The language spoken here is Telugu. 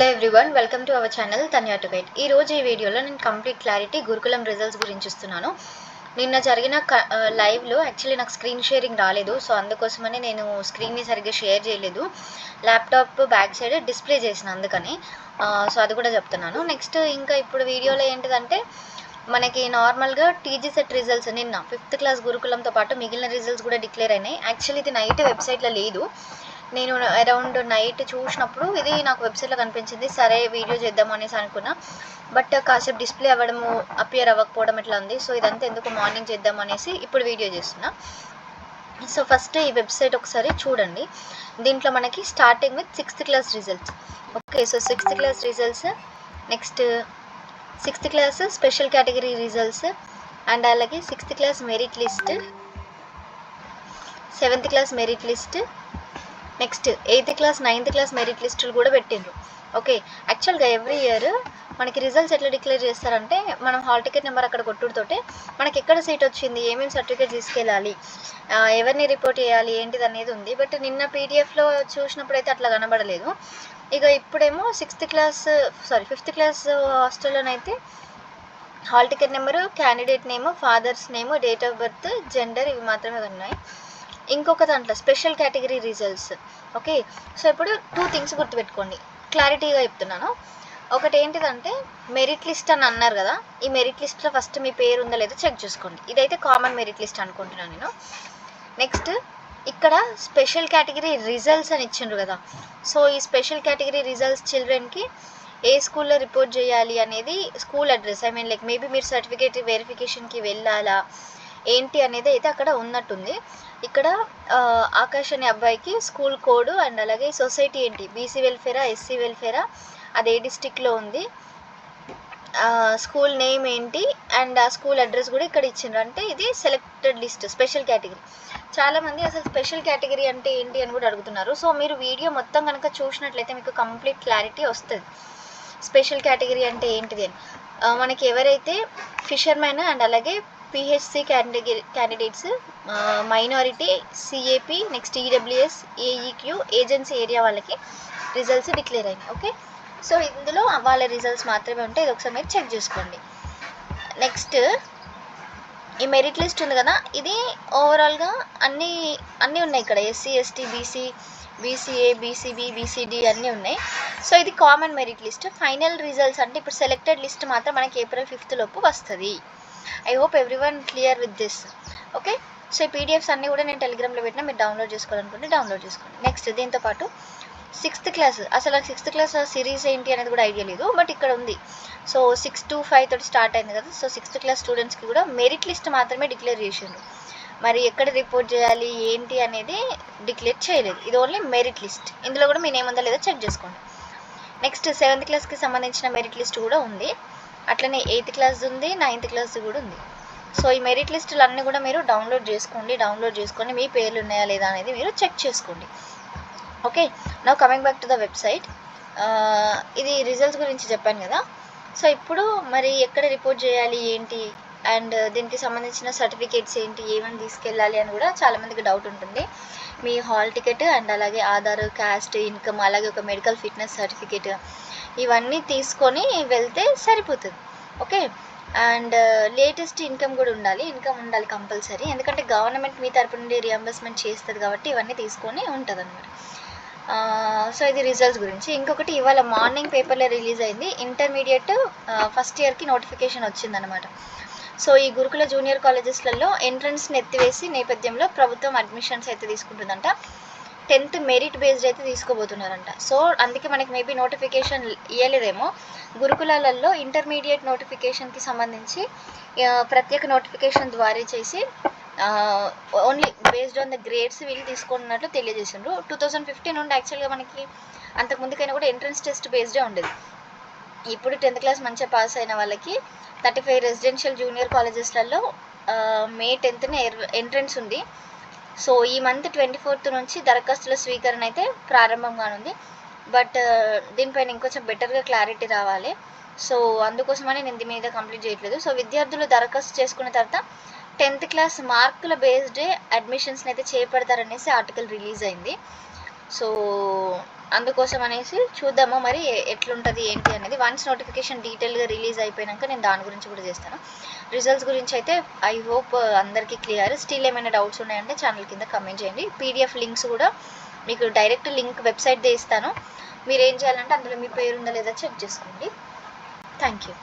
Hello everyone welcome to our channel Tanya to guide ఈ రోజు ఈ వీడియోలో నేను కంప్లీట్ క్లారిటీ గురుకులం రిజల్ట్స్ గురించి ఇస్తున్నాను నిన్న జరిగిన క- లైవ్లో యాక్చువల్లీ నాకు స్క్రీన్ షేరింగ్ రాలేదు సో అందుకోసమని నేను స్క్రీన్ని సరిగ్గా షేర్ చేయలేదు. ల్యాప్టాప్ బ్యాక్ సైడ్ డిస్ప్లే చేసిన అందుకని సో అది కూడా చెప్తున్నాను. నెక్స్ట్ ఇంకా ఇప్పుడు వీడియోలో ఏంటిదంటే మనకి నార్మల్గా టీజీ సెట్ రిజల్ట్స్ నిన్న ఫిఫ్త్ క్లాస్ గురుకులంతో పాటు మిగిలిన రిజల్ట్స్ కూడా డిక్లేర్ అయినాయి. యాక్చువల్లీ ఇది నైట్ వెబ్సైట్లో లేదు. నేను అరౌండ్ నైట్ చూసినప్పుడు ఇది నాకు వెబ్సైట్లో కనిపించింది. సరే వీడియో చేద్దాం అనేసి అనుకున్నా. బట్ కాసేపు డిస్ప్లే అవ్వడము అపియర్ అవ్వకపోవడం ఇట్లా ఉంది? సో ఇదంతా ఎందుకు మార్నింగ్ చేద్దాం అనేసి ఇప్పుడు వీడియో చేస్తున్నా. సో ఫస్ట్ ఈ వెబ్సైట్ ఒకసారి చూడండి. దీంట్లో మనకి starting with sixth class results okay so sixth class results next sixth class special category results and అలాగే sixth class merit list seventh class merit list next eighth class ninth class merit లిస్టులు కూడా పెట్టిండ్రు. ఓకే యాక్చువల్గా ఎవ్రీ ఇయర్ మనకి రిజల్ట్స్ ఎట్లా డిక్లేర్ చేస్తారంటే మనం హాల్ టికెట్ నెంబర్ అక్కడ కొట్టుడుతోటే మనకి ఎక్కడ సీట్ వచ్చింది ఏమేమి సర్టిఫికేట్ తీసుకెళ్ళాలి ఎవరిని రిపోర్ట్ చేయాలి ఏంటిది అనేది ఉంది. బట్ నిన్న పీడిఎఫ్లో చూసినప్పుడు అయితే అట్లా కనబడలేదు. ఇక ఇప్పుడేమో sixth class sorry fifth class హాస్టల్లోనైతే hall ticket number candidate name father's name date of birth gender ఇవి మాత్రమే ఉన్నాయి. ఇంకొక దాంట్లో special category results okay so ఇప్పుడు టూ థింగ్స్ గుర్తుపెట్టుకోండి. క్లారిటీగా చెప్తున్నాను. ఒకటి ఏంటిదంటే మెరిట్ లిస్ట్ అని అన్నారు కదా ఈ మెరిట్ లిస్ట్లో ఫస్ట్ మీ పేరు ఉందా లేదో చెక్ చేసుకోండి. ఇదైతే కామన్ మెరిట్ లిస్ట్ అనుకుంటున్నాను నేను. నెక్స్ట్ ఇక్కడ స్పెషల్ కేటగిరీ రిజల్ట్స్ అని ఇచ్చిండ్రు కదా. సో ఈ స్పెషల్ కేటగిరీ రిజల్ట్స్ చిల్డ్రన్కి ఏ స్కూల్లో రిపోర్ట్ చేయాలి అనేది school address I mean like maybe మీరు సర్టిఫికేట్ వెరిఫికేషన్కి వెళ్ళాలా? ఏంటి అనేది అయితే అక్కడ ఉన్నట్టుంది. ఇక్కడ ఆ, ఆకాష్ అనే అబ్బాయికి స్కూల్ కోడ్ అండ్ అలాగే సొసైటీ ఏంటి? బీసీ వెల్ఫేరా ఎస్సీ వెల్ఫేరా అది ఏ డిస్టిక్లో ఉంది. స్కూల్ నేమ్ ఏంటి? అండ్ ఆ స్కూల్ అడ్రస్ కూడా ఇక్కడ ఇచ్చిండ్రు. అంటే ఇది సెలెక్టెడ్ లిస్ట్ స్పెషల్ కేటగిరీ. చాలామంది అసలు స్పెషల్ కేటగిరీ అంటే ఏంటి అని కూడా అడుగుతున్నారు. సో మీరు వీడియో మొత్తం కనుక చూసినట్లయితే మీకు కంప్లీట్ క్లారిటీ వస్తుంది. స్పెషల్ కేటగిరీ అంటే ఏంటిది అని. మనకి ఎవరైతే ఫిషర్మెన్ అండ్ అలాగే PHC క్యాండిగే candidates minority CAP next EWS AEQ agency area వాళ్ళకి రిజల్ట్స్ డిక్లేర్ అయినాయి ఓకే సో ఇందులో వాళ్ళ రిజల్ట్స్ మాత్రమే ఉంటాయి ఇది ఒకసారి మీరు చెక్ చేసుకోండి. నెక్స్ట్ ఈ మెరిట్ లిస్ట్ ఉంది కదా ఇది ఓవరాల్గా అన్ని అన్నీ ఉన్నాయి ఇక్కడ SC ST BC BCA BCB BCD అన్నీ ఉన్నాయి. సో ఇది common merit list final results అంటే ఇప్పుడు సెలెక్టెడ్ లిస్ట్ మాత్రం మనకి ఏప్రిల్ ఫిఫ్త్ లోపు వస్తుంది. I hope everyone clear with this okay so ఈ పీడిఎఫ్స్ అన్నీ కూడా నేను టెలిగ్రామ్లో పెట్టినా మీరు డౌన్లోడ్ చేసుకోవాలనుకుంటే డౌన్లోడ్ చేసుకోండి. నెక్స్ట్ దీంతో పాటు సిక్స్త్ క్లాస్ అసలు నాకు సిక్స్త్ క్లాస్ సిరీస్ ఏంటి అనేది కూడా ఐడియా లేదు బట్ ఇక్కడ ఉంది. సో సిక్స్ టు ఫైవ్ తోటి స్టార్ట్ అయింది కదా సో సిక్స్త్ క్లాస్ స్టూడెంట్స్కి కూడా మెరిట్ లిస్ట్ మాత్రమే డిక్లేర్ చేసిండ్రు. మరి ఎక్కడ రిపోర్ట్ చేయాలి ఏంటి అనేది డిక్లేర్ చేయలేదు. ఇది ఓన్లీ మెరిట్ లిస్ట్ ఇందులో కూడా మీ నేమ్ ఉందా లేదో చెక్ చేసుకోండి. నెక్స్ట్ సెవెంత్ క్లాస్కి సంబంధించిన మెరిట్ లిస్ట్ కూడా ఉంది. అట్లనే ఎయిత్ క్లాస్ ఉంది నైన్త్ క్లాస్ కూడా ఉంది. సో ఈ మెరిట్ లిస్టులు అన్నీ కూడా మీరు డౌన్లోడ్ చేసుకోండి డౌన్లోడ్ చేసుకొని మీ పేర్లు ఉన్నాయా లేదా అనేది మీరు చెక్ చేసుకోండి. Okay now coming back to the website ఇది రిజల్ట్స్ గురించి చెప్పాను కదా. సో ఇప్పుడు మరి ఎక్కడ రిపోర్ట్ చేయాలి ఏంటి? అండ్ దీనికి సంబంధించిన సర్టిఫికేట్స్ ఏంటి? ఏమేమి తీసుకెళ్ళాలి అని కూడా చాలామందికి డౌట్ ఉంటుంది. మీ హాల్ టికెట్ అండ్ అలాగే ఆధార్ క్యాస్ట్ ఇన్కమ్ అలాగే ఒక మెడికల్ ఫిట్నెస్ సర్టిఫికేట్ ఇవన్నీ తీసుకొని వెళ్తే సరిపోతుంది. Okay? And uh, latest income కూడా ఉండాలి. ఇన్కమ్ ఉండాలి కంపల్సరీ. ఎందుకంటే గవర్నమెంట్ మీ తరపు నుండి రియంబర్స్మెంట్ చేస్తుంది కాబట్టి ఇవన్నీ తీసుకొని ఉంటుంది అనమాట సో uh, ఇది రిజల్ట్స్ గురించి. ఇంకొకటి ఇవాళ మార్నింగ్ పేపర్లో రిలీజ్ అయింది. ఇంటర్మీడియట్ ఫస్ట్ ఇయర్కి నోటిఫికేషన్ వచ్చిందనమాట సో ఈ గురుకుల జూనియర్ కాలేజెస్లలో ఎంట్రన్స్ని ఎత్తివేసి నేపథ్యంలో ప్రభుత్వం అడ్మిషన్స్ అయితే తీసుకుంటుందంట. టెన్త్ మెరిట్ బేస్డ్ అయితే తీసుకోబోతున్నారంట. సో అందుకే మనకి మేబీ నోటిఫికేషన్ ఇవ్వలేదేమో గురుకులాలలో ఇంటర్మీడియట్ నోటిఫికేషన్కి సంబంధించి ప్రత్యేక నోటిఫికేషన్ ద్వారా చేసి only based on the grades వీళ్ళు తీసుకున్నట్లు తెలియజేసిండ్రు. టూ థౌజండ్ ఫిఫ్టీన్ నుండి యాక్చువల్గా మనకి అంతకు ముందుకైనా కూడా ఎంట్రన్స్ టెస్ట్ బేస్డే ఉండేది. ఇప్పుడు టెన్త్ క్లాస్ మంచిగా పాస్ అయిన వాళ్ళకి థర్టీ ఫైవ్ రెసిడెన్షియల్ జూనియర్ కాలేజెస్లలో మే టెన్త్న ఎంట్రన్స్ ఉంది. సో ఈ మంత్ ట్వంటీ ఫోర్త్ నుంచి దరఖాస్తుల స్వీకరణ అయితే ప్రారంభం కానుంది బట్ దీనిపైన ఇంకొంచెం బెటర్గా క్లారిటీ రావాలి. సో అందుకోసమని నేను దీని మీద కంప్లీట్ చేయట్లేదు. సో విద్యార్థులు దరఖాస్తు చేసుకున్న తర్వాత టెన్త్ క్లాస్ మార్కుల బేస్డ్ అడ్మిషన్స్ని అయితే చేపడతారనేసి ఆర్టికల్ రిలీజ్ అయింది. సో అందుకోసం అనేసి చూద్దాము మరి ఎట్లుంటుంది ఏంటి అనేది. వన్స్ నోటిఫికేషన్ డీటెయిల్గా రిలీజ్ అయిపోయాక నేను దాని గురించి కూడా చేస్తాను. రిజల్ట్స్ గురించి అయితే ఐ హోప్ అందరికీ క్లియర్ స్టిల్ ఏమైనా డౌట్స్ ఉన్నాయంటే ఛానల్ కింద కమెంట్ చేయండి. పీడిఎఫ్ లింక్స్ కూడా మీకు డైరెక్ట్ లింక్ వెబ్సైట్ ఇస్తాను. మీరు ఏం చేయాలంటే అందులో మీ పేరు ఉందా లేదా చెక్ చేసుకోండి. Thank you